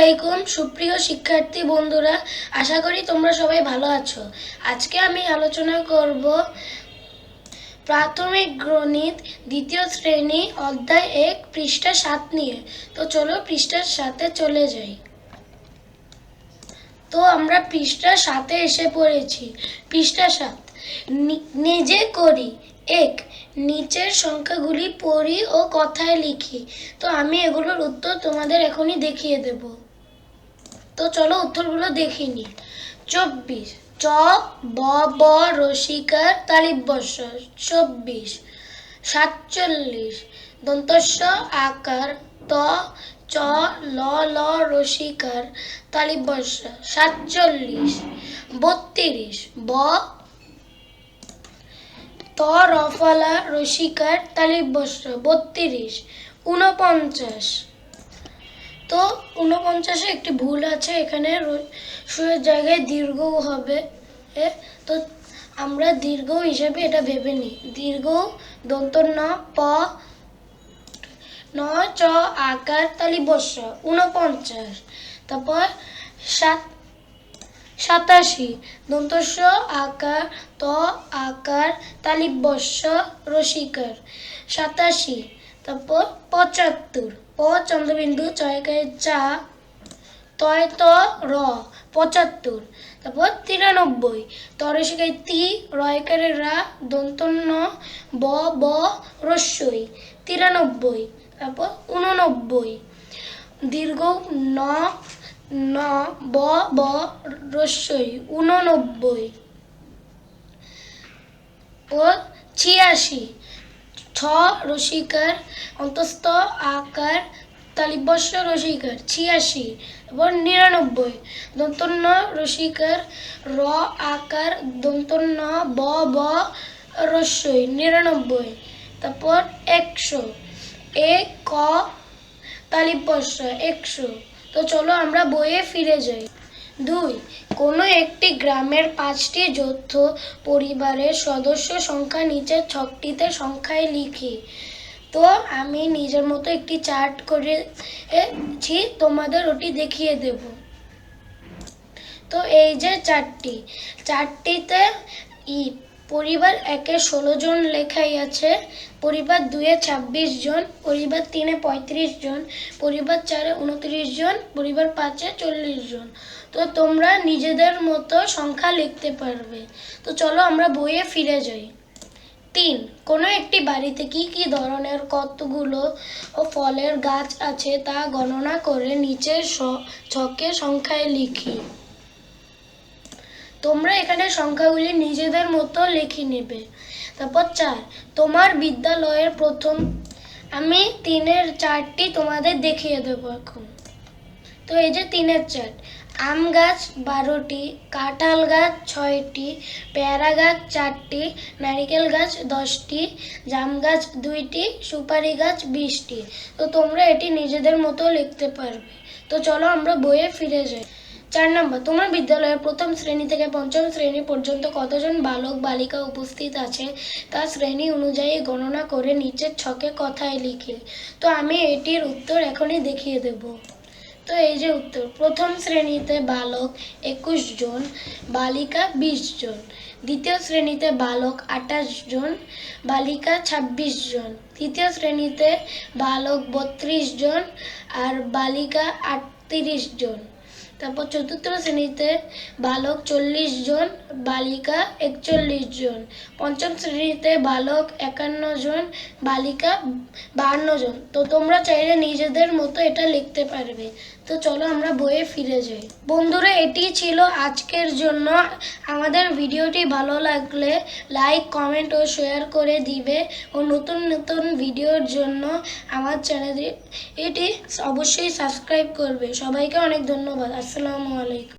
আলাইকুম, সুপ্রিয় শিক্ষার্থী বন্ধুরা, আশা করি তোমরা সবাই ভালো আছো। আজকে আমি আলোচনা করব প্রাথমিক গণিত দ্বিতীয় শ্রেণি অধ্যায় এক, পৃষ্ঠা সাত নিয়ে। তো চলো পৃষ্ঠার সাথে চলে যাই। তো আমরা পৃষ্ঠা সাথে এসে পড়েছি। পৃষ্ঠা সাত নিজে করি। এক, নিচের সংখ্যাগুলি পড়ি ও কথায় লিখি। তো আমি এগুলোর উত্তর তোমাদের এখনই দেখিয়ে দেব। তো চলো উত্তরগুলো দেখিনি চব্বিশ, চ, ব ব, রসিকার তালিব বর্ষ চব্বিশ, সাতচল্লিশ, দন্তস্ব আকার। ত, চ, ল ল, রসিকার তালিব বর্ষ সাতচল্লিশ, বত্রিশ, ব, ত, রফলা রসিকার তালিব বর্ষ বত্রিশ উনপঞ্চাশ তো উনপঞ্চাশে একটি ভুল আছে, এখানে র- সুয়ের জায়গায় দীর্ঘ হবে তো আমরা দীর্ঘ হিসেবে এটা ভেবে নিই। দীর্ঘ দন্ত ন, প, ন, চ, আকার, তালি বর্ষ উনপঞ্চাশ তারপর সাত, সাতাশি। দন্তস্ব, আকার, ত, আকার তালিব বর্ষ, রসিকার। সাতাশি। তারপর পঁচাত্তর। প, চন্দ্রবিন্দু চয়কায় চা, তয় ত, র, পঁচাত্তর। তারপর তিরানব্বই। তরসিকায় তি, রয়কারে রা, দন্তন্য, ব ব, রস্যই। তিরানব্বই। তারপর উননব্বই দীর্ঘ ন ন, ব ব, রস্যই। উননব্বই ও ছিয়াশি। ছ রসিকার অন্তস্থ আকার তালিবস্য রসিকার ছিয়াশি, এবং নিরানব্বই। দন্তন্য রসিকার র আকার, দন্তন্য ব ব, রস্যই, নিরানব্বই। তারপর একশো। এ, ক তালিবস্য একশো। তো চলো আমরা বইয়ে ফিরে যাই। দুই, কোনো একটি গ্রামের পাঁচটি যৌথ পরিবারের সদস্য সংখ্যা নিচের ছকটিতে সংখ্যায় লিখি। তো আমি নিজের মতো একটি চার্ট করেছি, তোমাদের ওটি দেখিয়ে দেব। তো এই যে চারটি, চারটিতে ই পরিবার একে ষোলো জন লেখাই আছে, পরিবার দুয়ে ছাব্বিশ জন, পরিবার তিনে পঁয়ত্রিশ জন, পরিবার চারে উনত্রিশ জন, পরিবার পাঁচে চল্লিশ জন। তো তোমরা নিজেদের মতো সংখ্যা লিখতে পারবে। তো চলো আমরা বইয়ে ফিরে যাই। তিন, কোনো একটি বাড়িতে কি কি ধরনের কতগুলো ও ফলের গাছ আছে তা গণনা করে নিচের ছকে সংখ্যায় লিখি। তোমরা এখানে সংখ্যাগুলি নিজেদের মতো লিখে নেবে। তারপর চার, তোমার বিদ্যালয়ের প্রথম, আমি তিনের চারটি তোমাদের দেখিয়ে দেবো এখন। তো এই যে তিনের চার, আম গাছ বারোটি, কাঁঠাল গাছ ছয়টি, পেয়ারা গাছ চারটি, নারিকেল গাছ দশটি, জাম গাছ দুইটি, সুপারি গাছ বিশটি। তো তোমরা এটি নিজেদের মতো লিখতে পারবে। তো চলো আমরা বইয়ে ফিরে যাই। চার নম্বর, তোমার বিদ্যালয়ের প্রথম শ্রেণি থেকে পঞ্চম শ্রেণি পর্যন্ত কতজন বালক, বালিকা উপস্থিত আছে তা শ্রেণি অনুযায়ী গণনা করে নিচের ছকে কথায় লিখে। তো আমি এটির উত্তর এখনই দেখিয়ে দেব। তো এই যে উত্তর, প্রথম শ্রেণীতে বালক একুশ জন, বালিকা বিশ জন, দ্বিতীয় শ্রেণীতে বালক আঠাশ জন, বালিকা ছাব্বিশ জন, তৃতীয় শ্রেণীতে বালক বত্রিশ জন আর বালিকা আটত্রিশ জন। তারপর চতুর্থ শ্রেণীতে বালক চল্লিশ জন, বালিকা একচল্লিশ জন। পঞ্চম শ্রেণীতে বালক একান্ন জন, বালিকা বাহান্ন জন। তো তোমরা চাইলে নিজেদের মতো এটা লিখতে পারবে। তো চলো আমরা বইয়ে ফিরে যাই। বন্ধুরা, এটি ছিল আজকের জন্য। আমাদের ভিডিওটি ভালো লাগলে লাইক, কমেন্ট ও শেয়ার করে দিবে। ও নতুন নতুন ভিডিওর জন্য আমার চ্যানেল এটি অবশ্যই সাবস্ক্রাইব করবে। সবাইকে অনেক ধন্যবাদ। আসসালামু আলাইকুম।